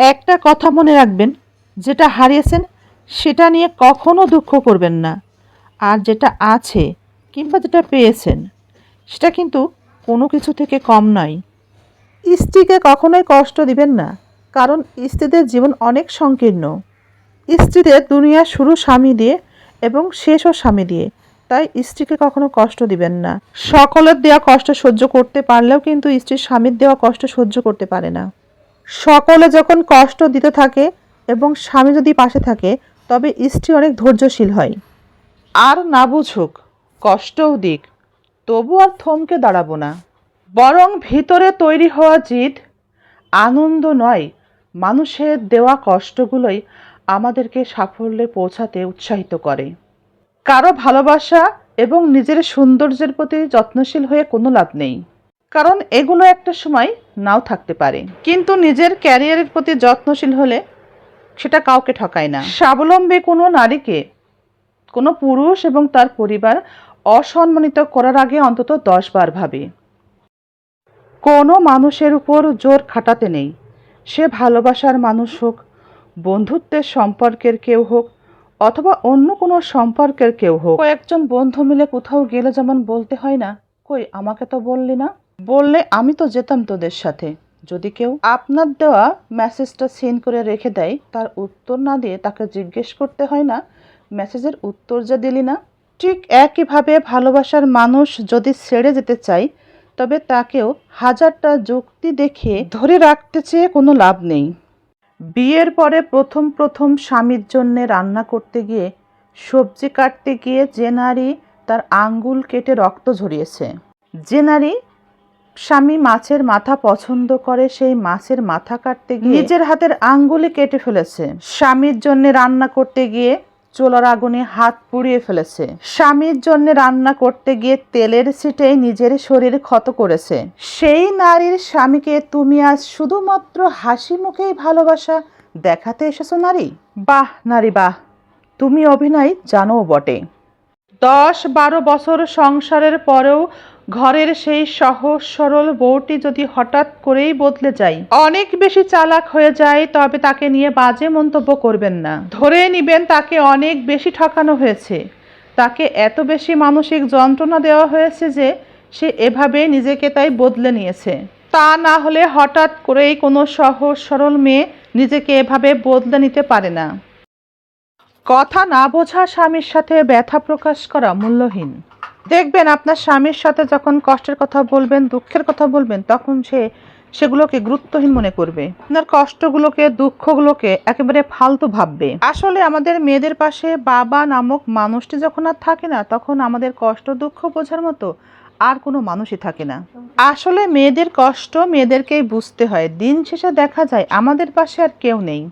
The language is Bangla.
একটা কথা মনে রাখবেন, যেটা হারিয়েছেন সেটা নিয়ে কখনো দুঃখ করবেন না। আর যেটা আছে কিংবা যেটা পেয়েছেন, সেটা কিন্তু কোনো কিছু থেকে কম নয়। স্ত্রীকে কখনোই কষ্ট দিবেন না, কারণ স্ত্রীদের জীবন অনেক সংকীর্ণ। স্ত্রীদের দুনিয়া শুরু স্বামী দিয়ে এবং শেষও স্বামী দিয়ে, তাই স্ত্রীকে কখনো কষ্ট দিবেন না। সকলের দেওয়া কষ্ট সহ্য করতে পারলেও কিন্তু স্ত্রীর স্বামীর দেওয়া কষ্ট সহ্য করতে পারে না। সকলে যখন কষ্ট দিতে থাকে এবং স্বামী যদি পাশে থাকে, তবে স্ত্রী অনেক ধৈর্যশীল হয়। আর না বুঝুক, কষ্টও দিক, তবু আর থমকে দাঁড়াবো না। বরং ভিতরে তৈরি হওয়া জিদ, আনন্দ নয়, মানুষের দেওয়া কষ্টগুলোই আমাদেরকে সাফল্যে পৌঁছাতে উৎসাহিত করে। কারও ভালোবাসা এবং নিজের সৌন্দর্যের প্রতি যত্নশীল হয়ে কোনো লাভ নেই। কারণ এগুলো একটা সময় নাও থাকতে পারে। কিন্তু নিজের ক্যারিয়ারের প্রতি যত্নশীল হলে সেটা কাউকে ঠকায় না। স্বাবলম্বী কোনো নারীকে কোনো পুরুষ এবং তার পরিবার অসম্মানিত করার আগে অন্তত দশ বার ভাবে। কোনো মানুষের উপর জোর খাটাতে নেই। সে ভালোবাসার মানুষ হোক, বন্ধুত্বের সম্পর্কের কেউ হোক, অথবা অন্য কোনো সম্পর্কের কেউ হোক। কয়েকজন বন্ধু মিলে কোথাও গেলে যেমন বলতে হয় না, কই, আমাকে তো বললি না? বললে আমি তো যেতাম তোদের সাথে। যদি কেউ আপনার দেওয়া মেসেজটা সেন্ড করে রেখে দেয়, তার উত্তর না দিয়ে তাকে জিজ্ঞেস করতে হয় না মেসেজের উত্তর যা দিলি না। ঠিক একইভাবে ভালোবাসার মানুষ যদি ছেড়ে যেতে চায়, তবে তাকেও হাজারটা যুক্তি দেখে ধরে রাখতে চেয়ে কোনো লাভ নেই। বিয়ের পরে প্রথম প্রথম স্বামীর জন্য রান্না করতে গিয়ে, সবজি কাটতে গিয়ে যে নারী তার আঙ্গুল কেটে রক্ত ঝরিয়েছে, যে নারী স্বামী মাছের মাথা পছন্দ করে সেই মাছের মাথা কাটতে গিয়ে নিজের হাতের আঙ্গুলি কেটে ফেলেছে। স্বামীর জন্য রান্না করতে গিয়ে চোলার আগুনে হাত পুড়িয়ে ফেলেছে। স্বামীর জন্য রান্না করতে গিয়ে তেলের ছিটে নিজের শরীর ক্ষত করেছে। সেই নারীর স্বামীকে তুমি আজ শুধুমাত্র হাসি মুখেই ভালোবাসা দেখাতে এসেছ নারী? বাহ নারী বাহ। তুমি অভিনয় জানো বটে। দশ বারো বছর সংসারের পরেও ঘরের সেই সহজ সরল বউটি যদি হঠাৎ করেই বদলে যায়, অনেক বেশি চালাক হয়ে যায়, তবে তাকে নিয়ে বাজে মন্তব্য করবেন না। ধরে নিবেন তাকে অনেক বেশি ঠকানো হয়েছে। তাকে এত বেশি মানসিক যন্ত্রণা দেওয়া হয়েছে যে সে এভাবে নিজেকে তাই বদলে নিয়েছে। তা না হলে হঠাৎ করেই কোনো সহজ সরল মেয়ে নিজেকে এভাবে বদলে নিতে পারে না। কথা না বোঝা স্বামীর সাথে ব্যথা প্রকাশ করা মূল্যহীন। দেখবেন আপনার স্বামীর সাথে যখন কষ্টের কথা বলবেন, দুঃখের কথা বলবেন, তখন সে সেগুলোকে গুরুত্বহীন মনে করবে। আপনার কষ্টগুলোকে, দুঃখগুলোকে একেবারে ফালতু ভাববে। আসলে আমাদের মেয়েদের পাশে বাবা নামক মানুষটি যখন আর থাকে না, তখন আমাদের কষ্ট, দুঃখ বোঝার মতো আর কোনো মানুষই থাকে না। আসলে মেয়েদের কষ্ট মেয়েদেরকেই বুঝতে হয়। দিন শেষে দেখা যায় আমাদের পাশে আর কেউ নেই।